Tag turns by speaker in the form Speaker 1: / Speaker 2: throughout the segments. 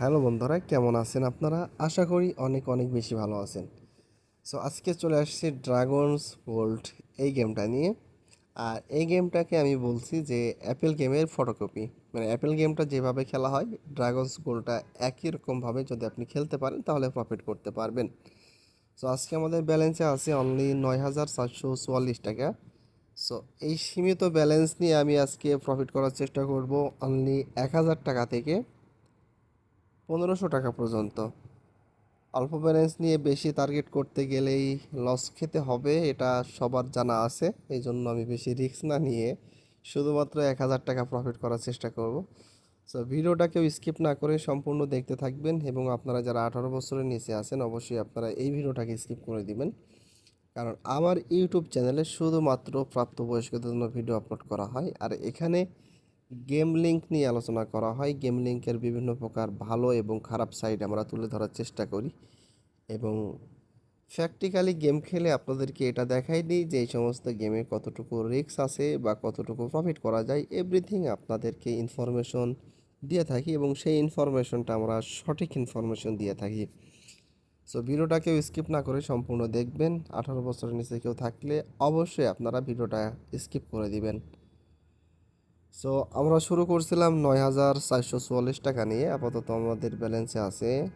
Speaker 1: Hello বন্ধুরা, কেমন আছেন আপনারা? আশা করি অনেক অনেক বেশি ভালো আছেন। সো আজকে চলে আসছে ড্রাগনস ওয়ার্ল্ড এই গেমটা নিয়ে। আর এই গেমটাকে আমি বলছি যে অ্যাপেল গেমের ফটোকপি মানে অ্যাপেল গেমটা যেভাবে খেলা হয় ড্রাগনস গোলটা একই রকমভাবে যদি আপনি খেলতে পারেন, তাহলে প্রফিট করতে পারবেন। সো আজকে আমাদের ব্যালেন্সে আছে অনলি নয় হাজার চারশো চুয়াল্লিশ টাকা। সো এই সীমিত ব্যালেন্স নিয়ে আমি আজকে প্রফিট করার চেষ্টা করব অনলি এক হাজার টাকা থেকে। পনেরোশো টাকা পর্যন্ত। অল্প ব্যালেন্স নিয়ে বেশি টার্গেট করতে গেলেই লস খেতে হবে, এটা সবার জানা আছে। এই জন্য আমি বেশি রিস্ক না নিয়ে শুধুমাত্র এক হাজার টাকা প্রফিট করার চেষ্টা করব। সো ভিডিওটা কেউ স্কিপ না করে সম্পূর্ণ দেখতে থাকবেন এবং আপনারা যারা আঠারো বছরের নিচে আছেন, অবশ্যই আপনারা এই ভিডিওটাকে স্কিপ করে দিবেন। কারণ আমার ইউটিউব চ্যানেলে শুধুমাত্র প্রাপ্তবয়স্কদের জন্য ভিডিও আপলোড করা হয়। আর এখানে গেম লিঙ্ক নিয়ে আলোচনা করা হয়। গেম লিঙ্কের বিভিন্ন প্রকার ভালো এবং খারাপ সাইড আমরা তুলে ধরার চেষ্টা করি এবং প্র্যাকটিক্যালি গেম খেলে আপনাদেরকে এটা দেখাই দিই যে এই সমস্ত গেমে কতটুকু রিস্ক আছে বা কতটুকু প্রফিট করা যায়। এভরিথিং আপনাদেরকে ইনফরমেশন দিয়ে থাকি এবং সেই ইনফরমেশনটা আমরা সঠিক ইনফরমেশন দিয়ে থাকি। সো ভিডিওটা কেউ স্কিপ না করে সম্পূর্ণ দেখবেন। আঠারো বছরের নিচে কেউ থাকলে অবশ্যই আপনারা ভিডিওটা স্কিপ করে দিবেন। সো আমরা শুরু করছিলাম নয় হাজার চারশো চুয়াল্লিশ টাকা নিয়ে। আপাতত আমাদের ব্যালেন্সে আছে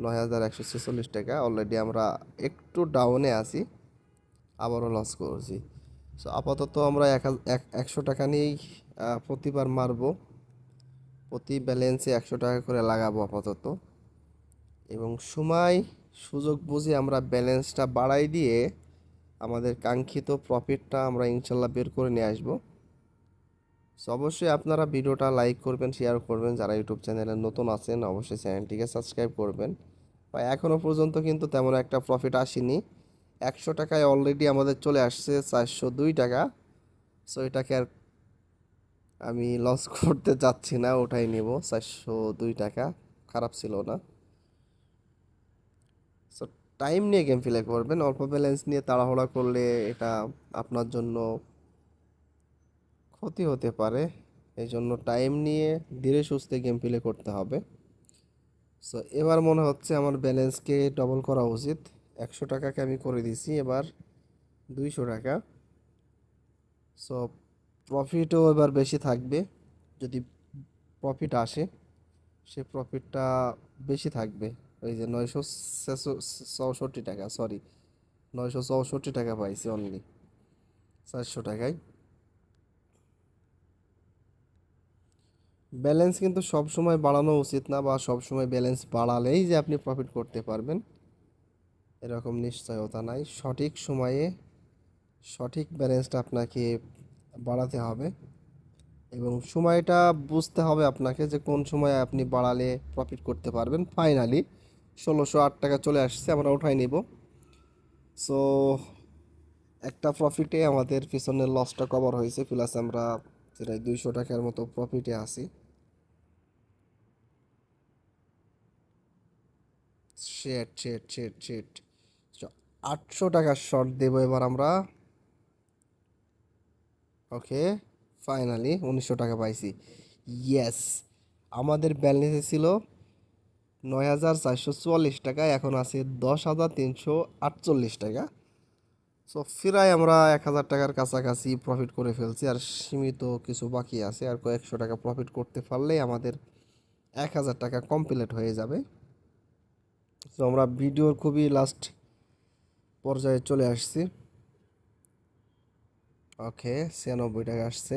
Speaker 1: নয় হাজার একশো ছেচল্লিশ টাকা। অলরেডি আমরা একটু ডাউনে আছি, আবারও লস করছি। সো আপাতত আমরা এক এক- একশো টাকা নিয়েই প্রতিবার মারবো। প্রতি ব্যালেন্সে একশো টাকা করে লাগাবো আপাতত। এবং সময়, সুযোগ বুঝে আমরা ব্যালেন্সটা বাড়াই দিয়ে আমাদের কাঙ্ক্ষিত প্রফিটটা আমরা ইনশাল্লাহ বের করে নিয়ে আসব। সো অবশ্যই আপনারা ভিডিওটা লাইক করবেন শেয়ার করবেন। যারা ইউটিউব চ্যানেলে নতুন আছেন, অবশ্যই চ্যানেলটিকে সাবস্ক্রাইব করবেন। বা এখনও পর্যন্ত কিন্তু তেমন একটা প্রফিট আসেনি। একশো টাকায় অলরেডি আমাদের চলে আসছে চারশো দুই টাকা। সো এটাকে আর আমি লস করতে যাচ্ছি না, ওটাই নেব। চারশো দুই টাকা, খারাপ ছিল না। সো টাইম নিয়ে গেম প্লে করবেন। অল্প ব্যালেন্স নিয়ে তাড়াহুড়া করলে এটা আপনার জন্য ক্ষতি হতে পারে। এই জন্য টাইম নিয়ে ধীরে সুস্থে গেম প্লে করতে হবে। সো এবার মনে হচ্ছে আমার ব্যালেন্সকে ডবল করা উচিত। একশো টাকাকে আমি করে দিছি এবার দুইশো টাকা। সো প্রফিটও এবার বেশি থাকবে। যদি প্রফিট আসে, সে প্রফিটটা বেশি থাকবে। ওই যে নয়শো চৌষট্টি টাকা সরি নয়শো চৌষট্টি টাকা পাইছি অনলি চারশো টাকায়। ব্যালেন্স কিন্তু সব সময় বাড়ানো উচিত না বা সব সময় ব্যালেন্স বাড়ালেই যে আপনি প্রফিট করতে পারবেন। এরকম নিশ্চয়তা নাই। সঠিক সময়ে সঠিক ব্যালেন্সটা আপনাকে বাড়াতে হবে এবং সময়টা বুঝতে হবে আপনাকে যে কোন সময় আপনি বাড়ালে প্রফিট করতে পারবেন। ফাইনালি ষোলোশো আট টাকা চলে আসছে, আমরা উঠাই নিব। সো একটা প্রফিটে আমাদের পিছনের লসটা কভার হয়েছে প্লাস আমরা প্রায় দুইশো টাকার মতো প্রফিটে আছি। শেট শেট শেট শেট আটশো টাকার শর্ট দেবো এবার আমরা। ওকে ফাইনালি উনিশশো টাকা পাইছি। ইয়েস আমাদের ব্যালেন্সে ছিল নয় হাজার চারশো চুয়াল্লিশ টাকা, এখন আছে দশ হাজার তিনশো আটচল্লিশ টাকা। সো ফিরাই আমরা এক হাজার টাকার কাছাকাছি প্রফিট করে ফেলছি, আর সীমিত কিছু বাকি আছে, আর কয়েকশো টাকা প্রফিট করতে পারলেই আমাদের এক হাজার টাকা কমপ্লিট হয়ে যাবে। তো আমরা ভিডিওর খুবই লাস্ট পর্যায়ে চলে আসছি। ওকে ছিয়ানব্বই টাকা আসছে।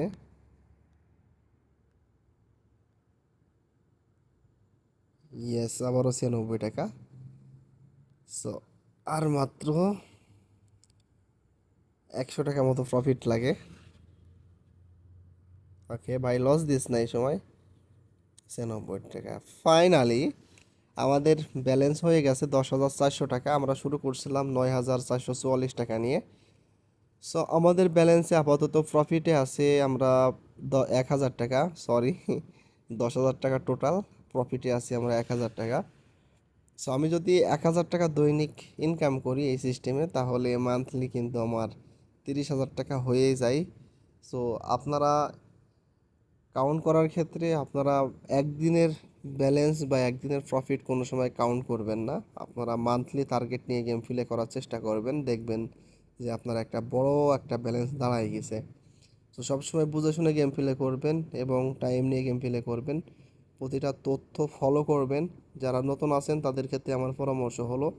Speaker 1: ইয়েস আবারও ছিয়ানব্বই টাকা। সো আর মাত্র একশো টাকা মতো প্রফিট লাগে। ওকে বাই লস দিস না এই সময়। ছিয়ানব্বই টাকা। ফাইনালি আমাদের ব্যালেন্স হয়ে গেছে দশ হাজার চারশো টাকা। আমরা শুরু করছিলাম নয় হাজার চারশো চুয়াল্লিশ টাকা নিয়ে। সো আমাদের ব্যালেন্সে আপাতত প্রফিটে আছে আমরা এক হাজার টাকা সরি দশ হাজার টাকা টোটাল প্রফিটে আছি আমরা এক হাজার টাকা। সো আমি যদি এক হাজার টাকা দৈনিক ইনকাম করি এই সিস্টেমে তাহলে মান্থলি কিন্তু আমার তিরিশ হাজার টাকা হয়েই যায়। সো আপনারা কাউন্ট করার ক্ষেত্রে আপনারা একদিনের ব্যালেন্স বা একদিনের প্রফিট কোনো সময় কাউন্ট করবেন না। আপনারা মান্থলি টার্গেট নিয়ে গেম ফিলে করার চেষ্টা করবেন। দেখবেন যে আপনার একটা বড় একটা ব্যালেন্স দাঁড়ায় গেছে। তো সবসময় বুঝে শুনে গেম ফিলে করবেন এবং টাইম নিয়ে গেম ফিলে করবেন। প্রতিটা তথ্য ফলো করবেন। যারা নতুন আছেন, তাদের ক্ষেত্রে আমার পরামর্শ হলো,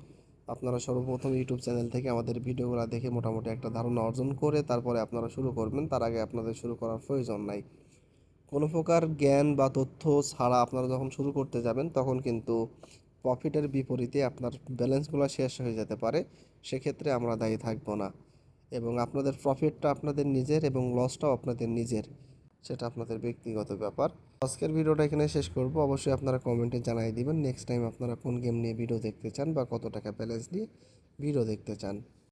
Speaker 1: আপনারা সর্বপ্রথম ইউটিউব চ্যানেল থেকে আমাদের ভিডিওগুলো দেখে মোটামুটি একটা ধারণা অর্জন করে তারপরে আপনারা শুরু করবেন। তার আগে আপনাদের শুরু করার প্রয়োজন নাই। কোনো প্রকার জ্ঞান বা তথ্য ছাড়া আপনারা যখন শুরু করতে যাবেন, তখন কিন্তু প্রফিটের বিপরীতে আপনার ব্যালেন্সগুলো শেষ হয়ে যেতে পারে। সেক্ষেত্রে আমরা দায়ী থাকব না। এবং আপনাদের প্রফিটটা আপনাদের নিজের এবং লসটাও আপনাদের নিজের। সেটা আপনাদের ব্যক্তিগত ব্যাপার। আজকের ভিডিওটা এখানে শেষ করব। অবশ্যই আপনারা কমেন্টে জানাই দিবেন নেক্সট টাইম আপনারা কোন গেম নিয়ে ভিডিও দেখতে চান বা কত টাকা ব্যালেন্স নিয়ে ভিডিও দেখতে চান।